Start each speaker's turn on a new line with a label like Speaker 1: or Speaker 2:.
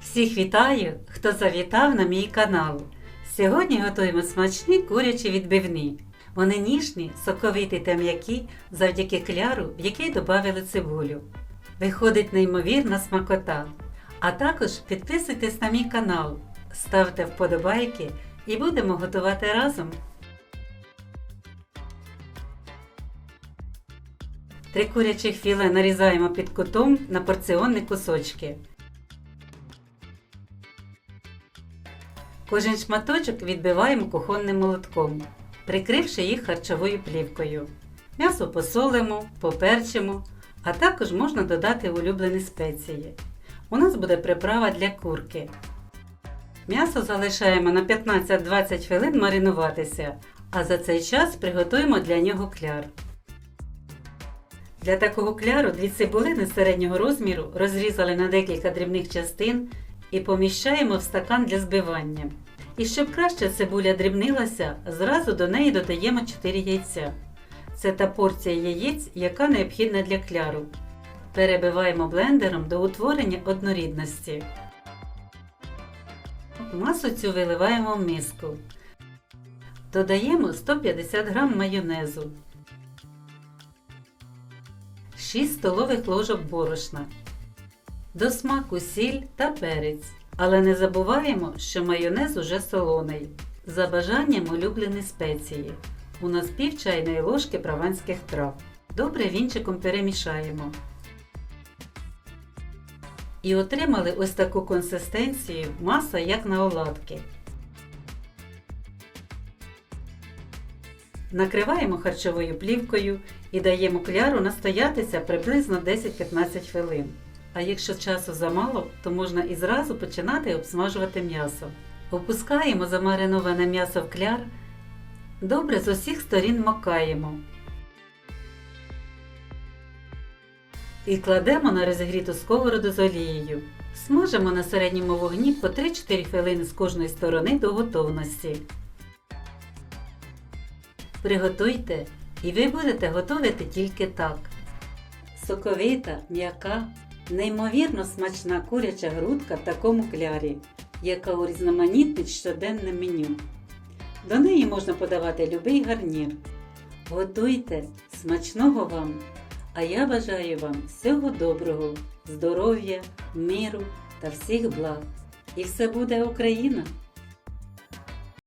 Speaker 1: Всіх вітаю, хто завітав на мій канал. Сьогодні готуємо смачні курячі відбивні. Вони ніжні, соковиті та м'які завдяки кляру, в який додали цибулю. Виходить неймовірна смакота. А також підписуйтесь на мій канал, ставте вподобайки і будемо готувати разом. Три курячих філе нарізаємо під кутом на порціонні кусочки. Кожен шматочок відбиваємо кухонним молотком, прикривши їх харчовою плівкою. М'ясо посолимо, поперчимо, а також можна додати улюблені спеції. У нас буде приправа для курки. М'ясо залишаємо на 15-20 хвилин маринуватися, а за цей час приготуємо для нього кляр. Для такого кляру дві цибулини середнього розміру розрізали на декілька дрібних частин і поміщаємо в стакан для збивання. І щоб краще цибуля дрібнилася, зразу до неї додаємо 4 яйця. Це та порція яєць, яка необхідна для кляру. Перебиваємо блендером до утворення однорідності. Масу цю виливаємо в миску. Додаємо 150 г майонезу, 6 столових ложок борошна. До смаку сіль та перець. Але не забуваємо, що майонез уже солоний. За бажанням улюблені спеції. У нас пів чайної ложки прованських трав. Добре вінчиком перемішаємо. І отримали ось таку консистенцію маса як на оладки. Накриваємо харчовою плівкою і даємо кляру настоятися приблизно 10-15 хвилин. А якщо часу замало, то можна і зразу починати обсмажувати м'ясо. Опускаємо замариноване м'ясо в кляр, добре з усіх сторін макаємо. І кладемо на розігріту сковороду з олією. Смажимо на середньому вогні по 3-4 хвилини з кожної сторони до готовності. Приготуйте, і ви будете готувати тільки так. Соковита, м'яка, неймовірно смачна куряча грудка в такому клярі, яка урізноманітнить щоденне меню. До неї можна подавати любий гарнір. Готуйте, смачного вам! А я бажаю вам всього доброго, здоров'я, миру та всіх благ. І все буде Україна!